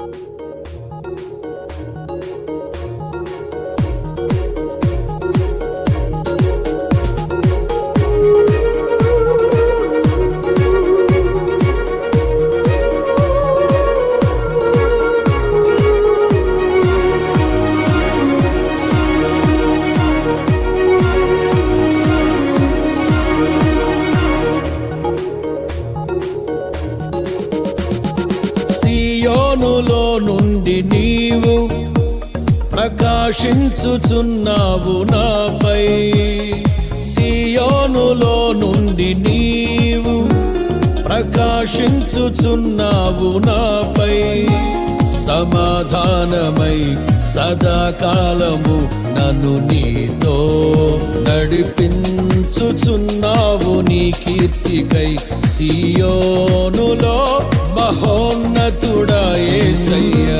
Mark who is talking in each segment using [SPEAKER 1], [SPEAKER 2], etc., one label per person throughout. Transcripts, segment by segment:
[SPEAKER 1] 何? సియోనులో నుండి నీవు ప్రకాశించుచున్నావు నాపై. సియోనులో నుండి నీవు ప్రకాశించుచున్నావు నాపై. సమాధానమై సదాకాలము నన్ను నీతో నడిపించుచున్నావు నీ కీర్తికై. సియోనులో మహోన్నతుడ యేసయ్యా నడిపించుచున్నావు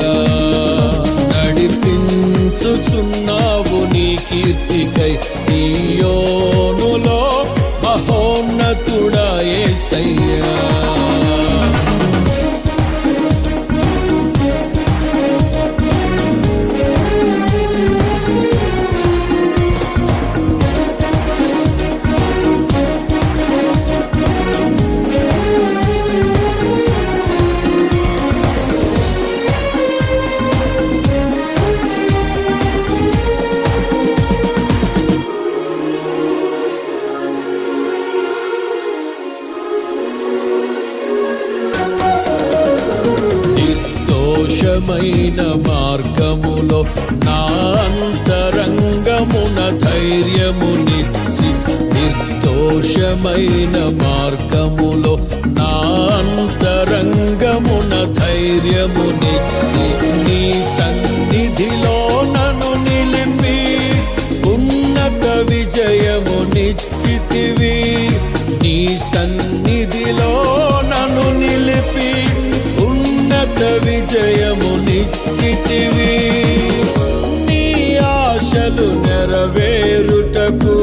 [SPEAKER 1] నెరవేరుటకు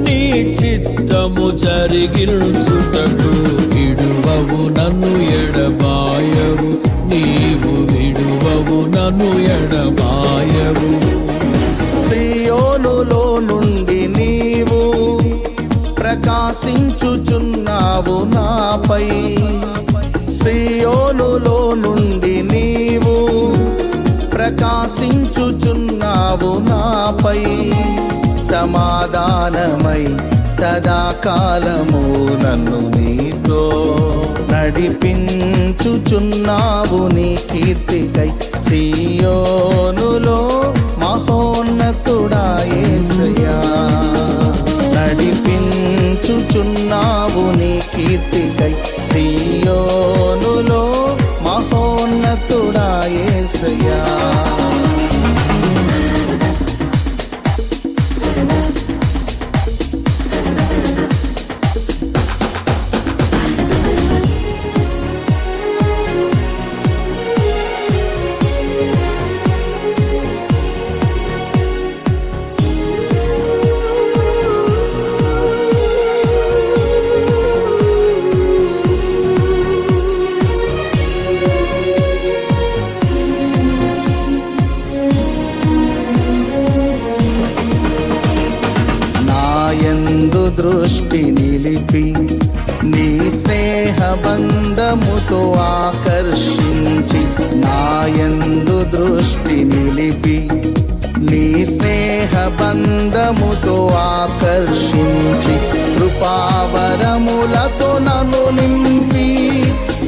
[SPEAKER 1] నీ చిత్తము జరిగించుటకు విడువవు నన్ను ఎడబాయవు. నీవు విడువవు నన్ను ఎడబాయవు.
[SPEAKER 2] సియోనులో నుండి నీవు ప్రకాశించుచున్నావు నాపై. ప్రకాశించుచున్నావు నాపై సమాధానమై సదాకాలము నన్ను నీతో నడిపించుచున్నావు నీ కీర్తికై సియోనులో మహోన్నతుడా ఏసయా నడిపి బంధముతో ఆకర్షించి నాయందు దృష్టి నిలిపి నీ స్నేహ బంధముతో ఆకర్షించి కృపావరములతో నన్ను నింపి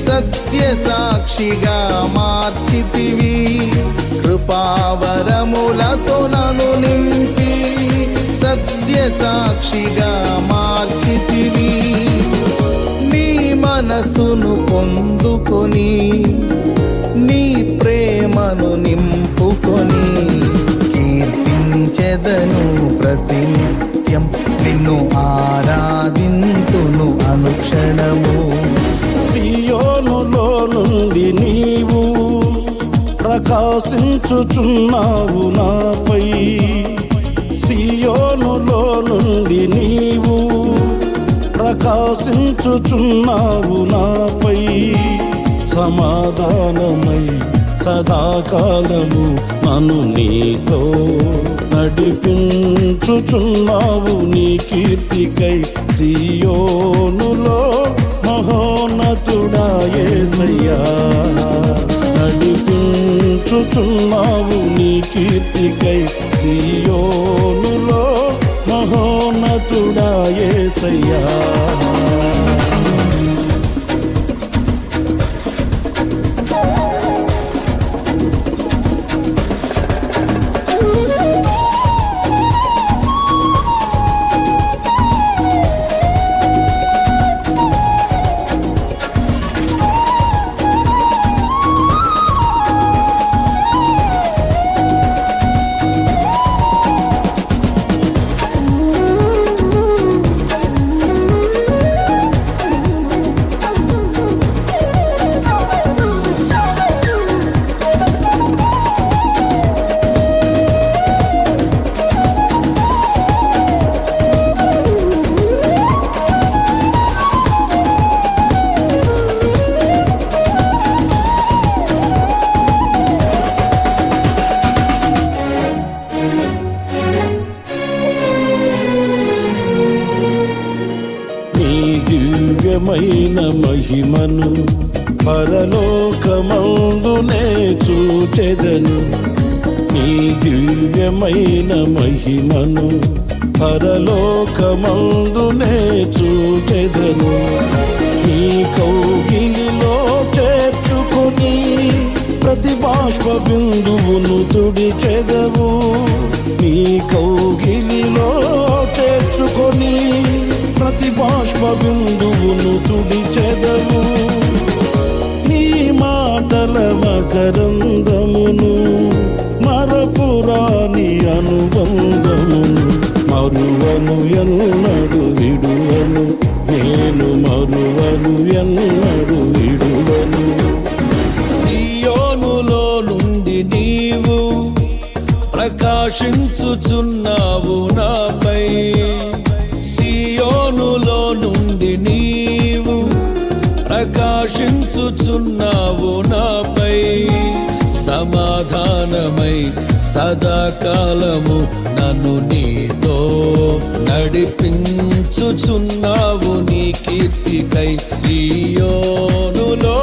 [SPEAKER 2] సత్య సాక్షిగా మార్చితివి. కృపావరములతో నన్ను నింపి సత్య సాక్షిగా మనసును పొందుకొని నీ ప్రేమను నింపుకొని కీర్తించెదను ప్రతినిత్యం. నిన్ను ఆరాధింతును అనుక్షణము.
[SPEAKER 3] సియోనులో నుండి నీవు ప్రకాశించుచున్నావు నాపై. సియోనులో నుండి నీవు ప్రకాశించుచున్నావు నాపై. సమాధానమై సదాకాలము నన్ను నీతో నడిపించుచున్నావు నీ కీర్తికై సియోనులో మహోన్నతుడా యేసయ్యా నడిపించుచున్నావు నీ కీర్తికై సీయో మహోన్నతుడా ఏసయ్యా దివ్యమైన మహిమను పరలోకమందునే చూచెదను. నీ దివ్యమైన మహిమను పరలోకమందునే చూచెదను. నీ కౌగిలిలో చేర్చుకుని ప్రతి బాష్ప బిందువును తుడిచెదవు. నీ కౌగిలిలో మకరందమును మరపురాని అనుబంధమును మరువను ఎన్నడు విడువను నేను మరువను ఎన్నడు విడువను.
[SPEAKER 1] సియోనులో నుండి నీవు ప్రకాశించుచున్నావు నాపై. సియోనులో నుండి నీవు ప్రకాశించుచున్నావు నాపై. సమాధానమై సదాకాలము నన్ను నీతో నడిపించుచున్నావు నీ కీర్తికై సియోనులో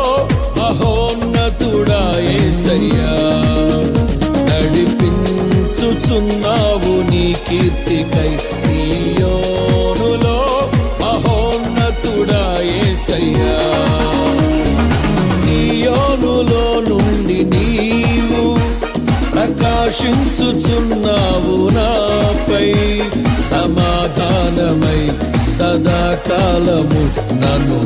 [SPEAKER 1] మహోన్నతుడా యేసయ్యా నడిపించుచున్నావు నీ కీర్తికై సియోనులో కాలము నన్ను